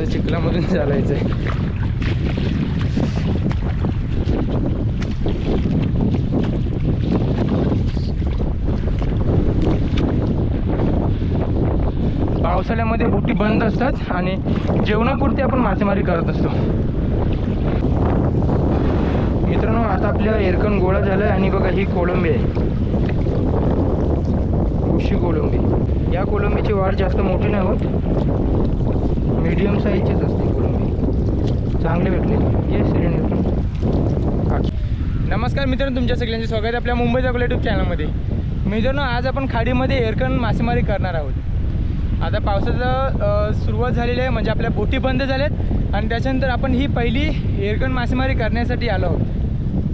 आता चिखलामधून चालायचं आहे पावसाळ्यामध्ये बोटी बंद असतात आणि जेवणापुरती आपण मासेमारी करत असतो. मित्रांनो आता आपल्या एरकण गोळा झाला आहे आणि बघा ही कोळंबी आहे. उशी कोळंबी. या कोळंबीची वाढ जास्त मोठी नाही होत. मीडियम साईजचीच असते कोळंबी चांगले भेटले. ये सिलेंडर नमस्कार मित्रांनो तुमच्या सगळ्यांचे स्वागत आहे आपल्या मुंबई जगल यूट्यूब चॅनलमध्ये मित्रांनो आज आपण खाडीमध्ये एअरकन मासेमारी करणार आहोत. आता पावसाचं सुरुवात झालेली आहे म्हणजे आपल्या बोटी बंद झाल्यात आणि त्याच्यानंतर आपण ही पहिली एअरकन मासेमारी करण्यासाठी आलो आहोत.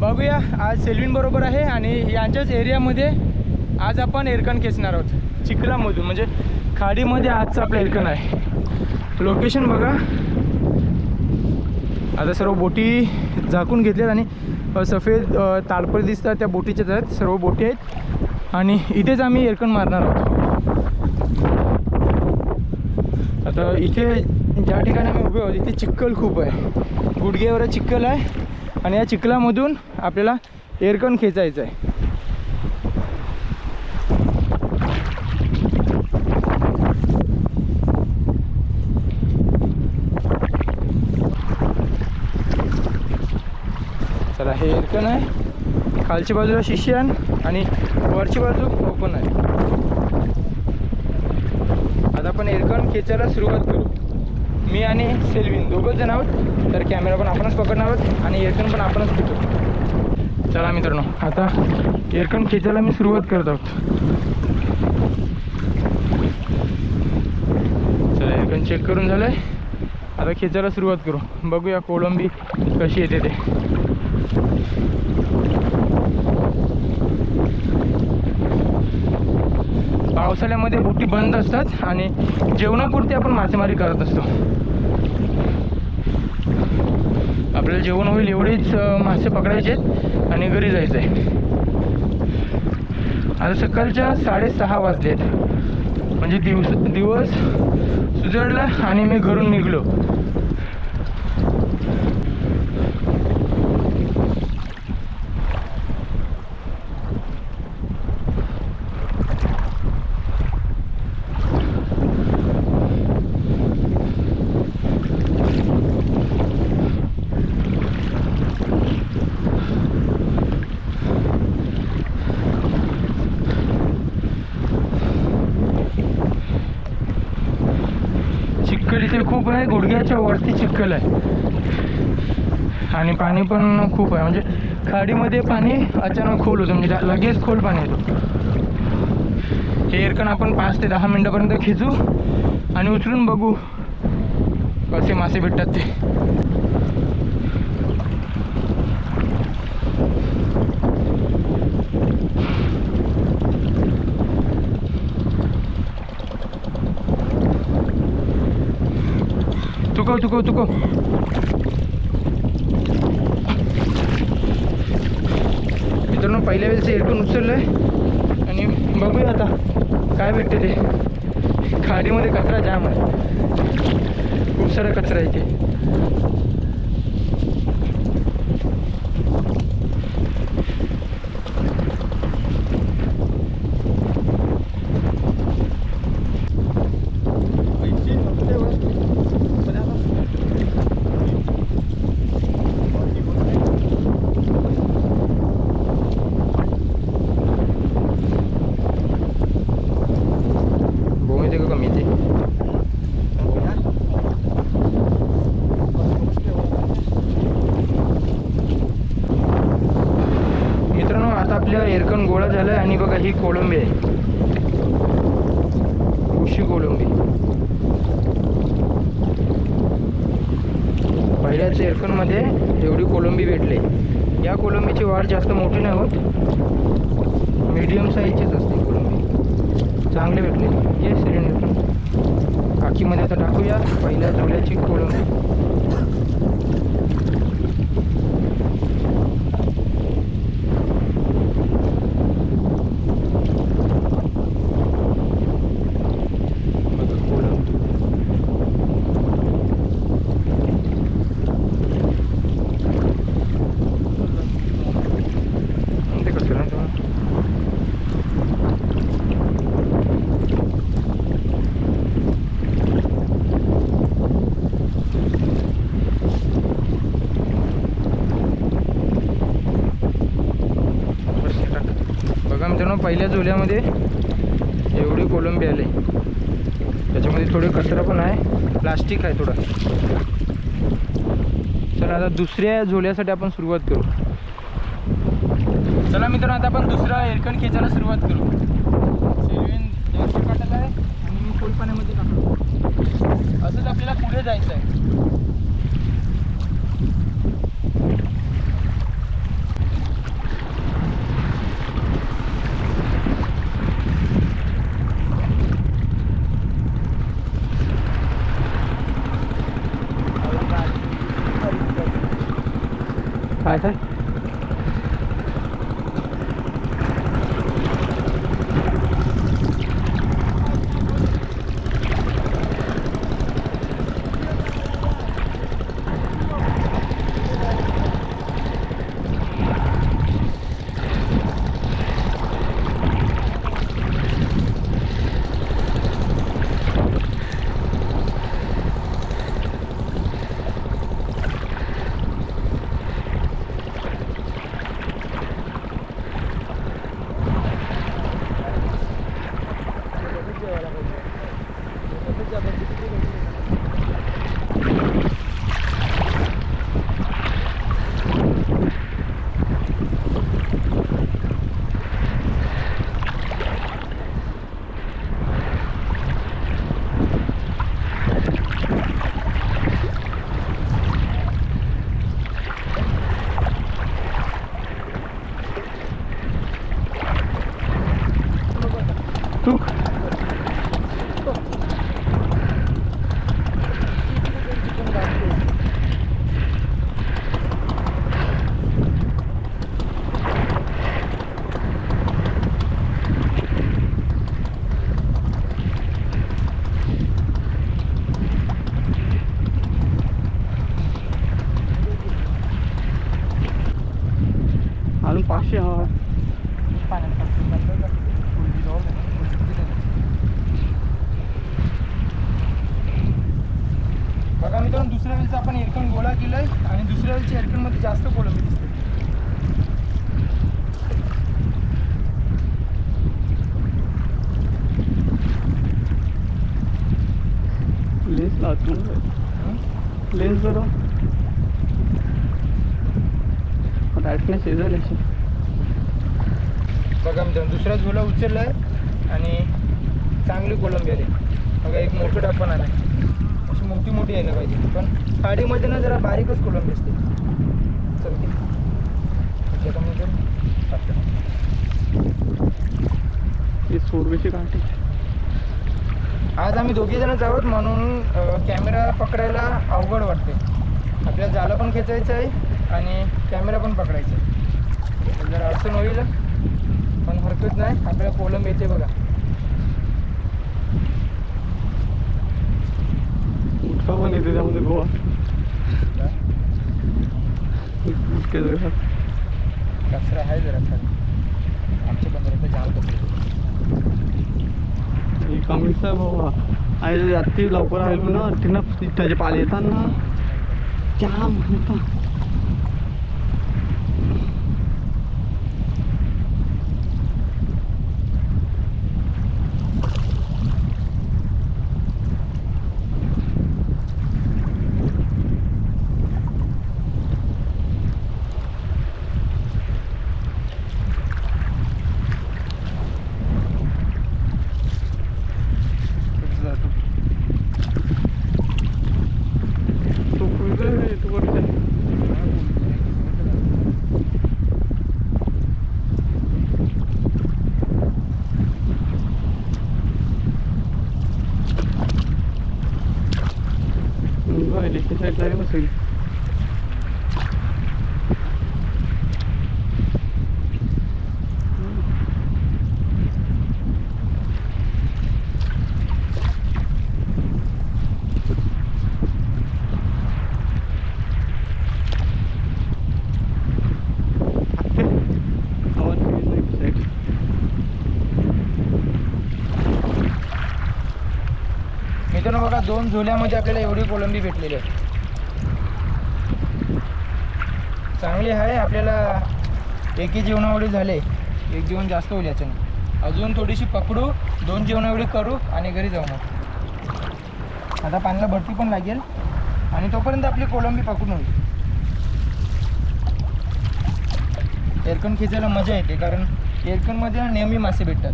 बघूया आज सेल्विनबरोबर आहे आणि यांच्याच एरियामध्ये आज आपण एअरकन खेचणार आहोत. चिखलामधून म्हणजे खाडीमध्ये आजचं आपलं एअरकन आहे. लोकेशन बघा. आता सर्व बोटी झाकून घेतल्यात आणि सफेद अ, ताडपळ दिसतात. त्या बोटीच्याच आहेत. सर्व बोटी आहेत. आणि इथेच आम्ही एरकण मारणार आहोत. आता इथे ज्या ठिकाणी आम्ही उभे आहोत इथे चिखल खूप आहे. गुडघ्यावर चिखल आहे. आणि या चिखलामधून आपल्याला एरकण खेचायचं आहे ओपन आहे. खालच्या बाजूला शिशियान आणि वरची बाजू ओपन आहे. आता आपण एरकण खेचायला सुरुवात करू. मी आणि सेल्विन दोघंच जण आहोत तर कॅमेरा पण आपणच पकडणार आहोत आणि एरकण पण आपणच खेचू. चला मित्रांनो आता एरकण खेचायला मी सुरुवात करत आहोत. चला एरकण चेक करून झालं आहे आता खेचायला सुरुवात करू. बघूया कोळंबी कशी येते ते. पावसाळ्यामध्ये बोटी बंद असतात आणि जेवणापुरती आपण मासेमारी करत असतो. आपल्याला जेवण होईल एवढेच मासे पकडायचे आहेत आणि घरी जायचं आहे आता सकाळच्या साडेसहा वाजले आहेत. म्हणजे दिवस दिवस सुजडला आणि मी घरून निघलो. चिखल इथे खूप आहे गुडघ्याच्या वरती चिखल आहे. आणि पाणी पण खूप आहे. म्हणजे खाडीमध्ये पाणी अचानक खोल होतं म्हणजे लगेच खोल पाणी येतो. हे एरकण आपण पाच ते दहा मिनटापर्यंत खिचू आणि उचलून बघू. कसे मासे भेटतात ते. Go, to go, to go. मित्रांनो पहिल्या वेळेस एअरकून उचललं आहे आणि बघूया आता काय भेटते ते. खाडीमध्ये कचरा जाम आहे. खूप सारा कचरा आहे ते भूमी का कमी येते मित्रांनो आता आपल्या एरकण गोळा झाला आहे आणि बघा ही कोळंबी आहे उशी कोळंबी पहिल्याच एरकणमध्ये एवढी कोळंबी भेटली. या कोळंबीची वाढ जास्त मोठी नाही होत. मीडियम साईजचीच असते कोळंबी चांगले भेटले. ये सिलेंडर काकीमध्ये आता टाकूया. पहिल्या जुल्याची कोळंबी पहिल्या झोल्यामध्ये एवढी कोलंबी आले. त्याच्यामध्ये थोडे कचरा पण आहे. प्लास्टिक आहे थोडं. चला आता दुसऱ्या झोल्यासाठी आपण सुरुवात करू. चला मित्रांनो आता आपण दुसरा एरकण खेचायला सुरुवात करू. शेरवीन जास्त काटत आहे आणि मी खोल पाण्यामध्ये टाकतो असंच आपल्याला पुढे जायचं आहे. काय काय तू अजून पाचशे हवा बघा मित्रांनो दुसऱ्या वेळेचा आपण एअरकन गोळा केलाय आणि दुसऱ्या वेळेच्या एअरकनमध्ये जास्त कोलंबी दिसते. लेन्स लावतो लेन्स जरा. डायरेक्टने शेजारी बघा मित्रांनो दुसरा झोला उचललाय आणि चांगली कोलंबी आली बघा एक मोठं टापण आलं अशी मोठी मोठी यायला पाहिजे. पण खाडीमध्ये ना जरा बारीकच कोलंबी असते. चलते आज आम्ही दोघे जणच आहोत म्हणून कॅमेरा पकडायला अवघड वाटते. आपल्याला जालं पण खेचायचं आहे आणि कॅमेरा पण पकडायचा आहे. जर अडचण होईल हरकत नाही आपल्याला कोलंब येते बघा. गुटखा पण येते त्यामध्ये गोवा जरा. कचरा आहे जरा खाली. आमच्या जाम कसं ही कमीच आहे बाबा आणि रात्री लवकर आलो ना तिनं त्याचे पाले येतात ना जाम होता दोन झुल्यामध्ये आपल्याला एवढी कोलंबी भेटलेली आहे. चांगली आहे आपल्याला एकी जेवणावळी झाले एक जेवण जास्त होईल याच्यानं. अजून थोडीशी पकडू दोन जेवणावळी करू आणि घरी जाऊ मग. आता पाण्याला भरती पण लागेल आणि तोपर्यंत आपली कोलंबी पकडून होईल. एरकन खिचायला मजा येते कारण एरकनमध्ये नेहमी मासे भेटतात.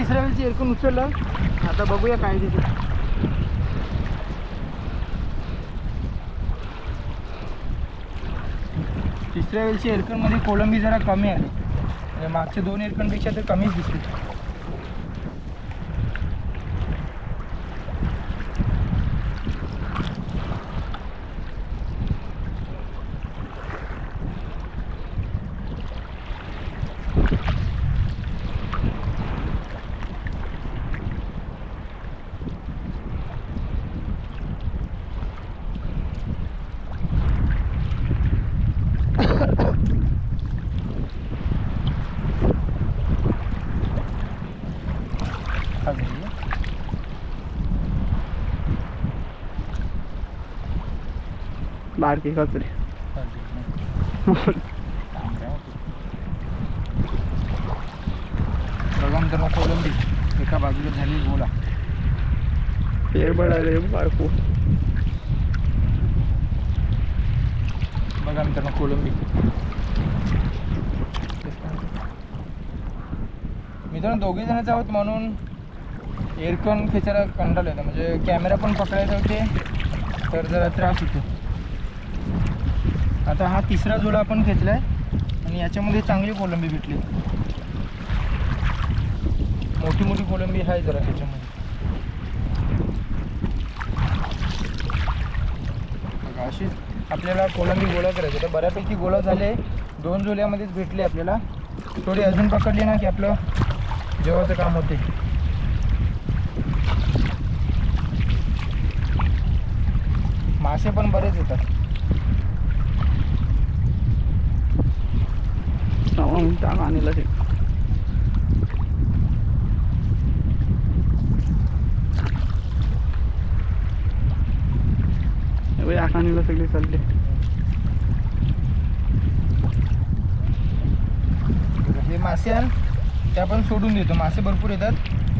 तिसऱ्या वेळची एअरकन उचललं. आता बघूया काय तिथे तिसऱ्या वेळची एअरकनमध्ये कोलंबी जरा कमी आली मागच्या दोन एअरकनपेक्षा तर कमीच दिसली कचरे खाली. बघा मित्रांनो कोलंबी एका बाजूला झाली गोला पेर बडाले बारको बघा मित्रांनो कोलंबी मित्रांनो दोघे जणच आहोत म्हणून एअरकन खेचायला कंटाळ येतो. म्हणजे कॅमेरा पण पकडायचा होते तर जरा त्रास होतो. आता हा तिसरा जोडा आपण खेचलाय आणि याच्यामध्ये चांगली कोलंबी भेटली. मोठी मोठी कोलंबी आहे जरा त्याच्यामध्ये. अशीच आपल्याला कोलंबी गोळा करायची. तर बऱ्यापैकी गोळा झाले. दोन जोल्यामध्येच भेटले आपल्याला. थोडी अजून पकडली ना की आपलं जेवायचं काम होते. मासे पण बरेच येतात. टाका आणला ते आखाणीला सगळी चालले. हे मासे आण. त्या पण सोडून देतो. मासे भरपूर येतात.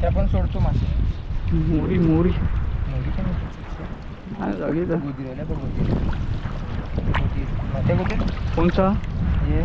त्या पण सोडतो मासे. मोरी मोरी. मोठी पण. हा, जागी जा. गोदी राहिल्या बघ गोदी. गोदी. मोठ्या गोदी कोणचा? हे.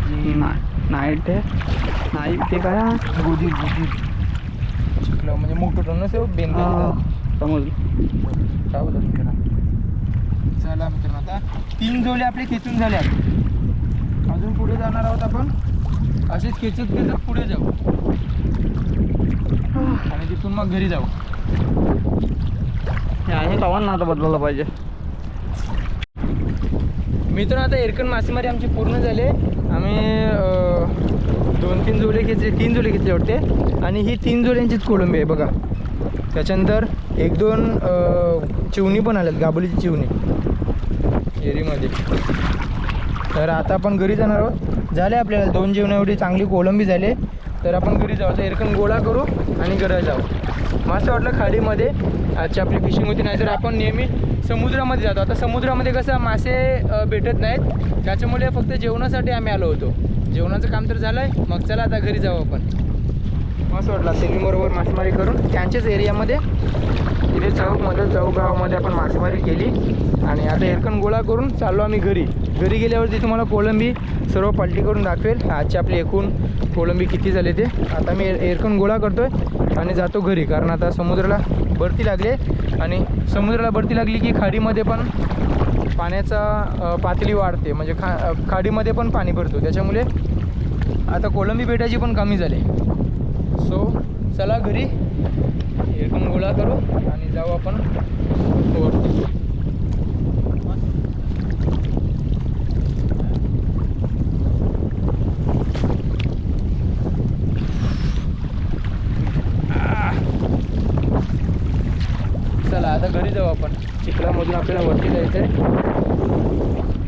हे. नाही. नाही ते. नाही ते काय हा? गोदी गोदी चिखला म्हणजे मोठं टोन नसेल बेंद हा, समजलं. काय बोलत त्याला चला मित्रांनो आता तीन जोले आपले खेचून झाले. आहेत अजून पुढे जाणार आहोत आपण? असेच खेचत खेचत पुढे जाऊ. आणि तिथून मग घरी जाऊ. हे आहे तवान ना आता बदलायला पाहिजे. मित्रांनो आता एरकन मासेमारी आमची पूर्ण झाले. आम्ही दोन तीन जोले घेतले तीन जोले घेतले वाटते. आणि ही तीन जोड्यांचीच कोलंबी आहे बघा. त्याच्यानंतर एक दोन चिवणी पण आल्यात गाबोलीची चिवणी. एरीमध्ये. तर आता आपण घरी जाणार आहोत. झाले आपल्याला दोन जेवण एवढी चांगली कोलंबी झाले. तर आपण घरी जाऊ. तर एरकन गोळा करू आणि घरी जाऊ. मस्त वाटलं खाडीमध्ये. आजची आपली फिशिंग होती. नाहीतर आपण नेहमी समुद्रामध्ये जातो. आता समुद्रामध्ये कसं मासे भेटत नाहीत. त्याच्यामुळे फक्त जेवणासाठी आम्ही आलो होतो. जेवणाचं काम तर झालं आहे मग चला आता घरी जाऊ आपण. मस्त वाटलं सेलिंगबरोबर मासेमारी करून. त्यांच्याच एरियामध्ये म्हणजे इथे चौकमध्ये चौक गावामध्ये आपण मासेमारी केली. आणि आता एरकण गोळा करून चाललो आम्ही घरी. घरी गेल्यावरती तुम्हाला कोळंबी सर्व पलटी करून दाखवेल. आजची आपली एकूण कोळंबी किती झाले ते. आता मी एरकण गोळा करतोय आणि जातो घरी कारण आता समुद्राला भरती लागली आहे. आणि समुद्राला भरती लागली की खाडीमध्ये पण पाण्याचा पातळी वाढते. म्हणजे खा खाडीमध्ये पण पाणी भरतो. त्याच्यामुळे आता कोळंबी बेटाची पण कमी झाली. सो चला घरी. गोळा करू आणि जाऊ आपण वरती चला आता घरी जाऊ आपण. चिखलामधून आपल्याला वरती जायचं आहे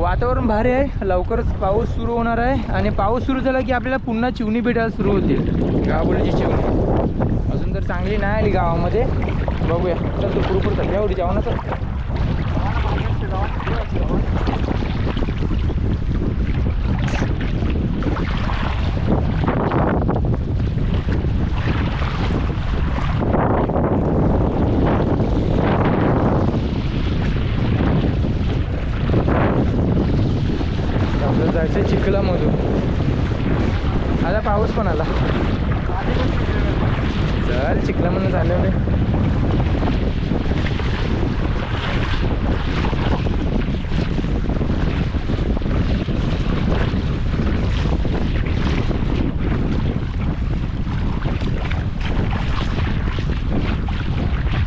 वातावरण भारी आहे. लवकरच पाऊस सुरू होणार आहे. आणि पाऊस सुरू झाला की आपल्याला पुन्हा चिवणी भेटायला सुरू होतील गावबोलीची चिवणी. अजून तर चांगली नाही आली गावामध्ये. बघूया. चल तू पुरपूर चाल. एवढी जाऊ ना तर आपल्याला जायचं चिखलामधून आता पाऊस पण आला चल चिखलामधून झालं रे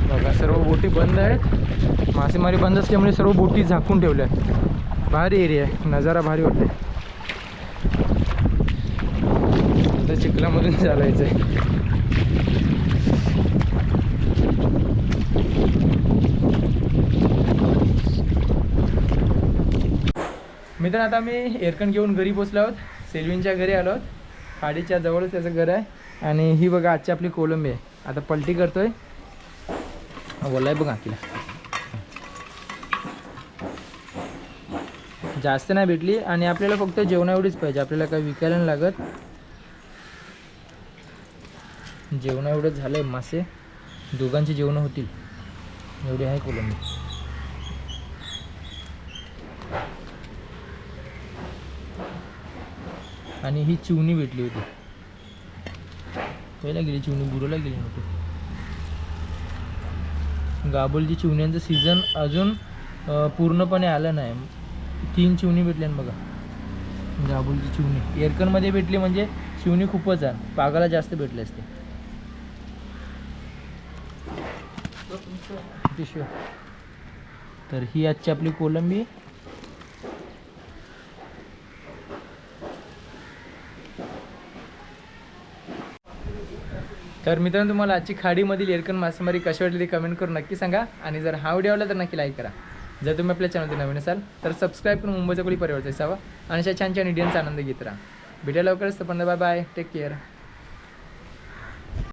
बघा सर्व बोटी बंद आहेत. मासेमारी बंद असल्यामुळे सर्व बोटी झाकून ठेवल्या आहेत. भारी एरिया आहे. नजारा भारी वाटते आता चिखलामधून चालायचं आहे मित्र आता मी एअरकन घेऊन घरी पोचलो आहोत. सेल्विनच्या घरी आलो आहोत. खाडीच्या जवळच त्याचं घर आहे. आणि ही बघा आजची आपली कोलंबी आहे. आता पलटी करतोय. बोलाय बघा तिला जास्त नाही भेटली आणि आपल्याला फक्त जेवणा एवढीच पाहिजे. आपल्याला काही विकायला नाही लागत. जेवणा एवढंच झालं आहे मासे. दोघांची जेवणं होतील. एवढी आहे कोलंबी. आणि ही चिवणी भेटली होती. पहिला गेली चिवणी? बुरोला गेली नव्हती. गाबोलची चिवण्यांचं सीझन अजून पूर्णपणे आलं नाही. तीन चिवणी भेटल्या बघा. गाबोलची चिवणी. एअरकनमध्ये भेटली म्हणजे चिवणी खूपच आहे. पागाला जास्त भेटले असते. तर ही आजची आपली कोलंबी. तर मित्रांनो तुम्हाला आजची खाडीमधील एरकन मासेमारी कशी वाटली कमेंट करून नक्की सांगा. आणि जर हा व्हिडिओ आवडला तर नक्की लाईक करा. जर तुम्ही आपल्या चॅनलवर नवीन असाल तर सबस्क्राईब करून मुंबईचा कोणी परिवर्तन असावा. आणि अशा छान छान इंडियनचा आनंद घेत राहा. भेटायला लवकरच. तर पण बाय बाय टेक केअर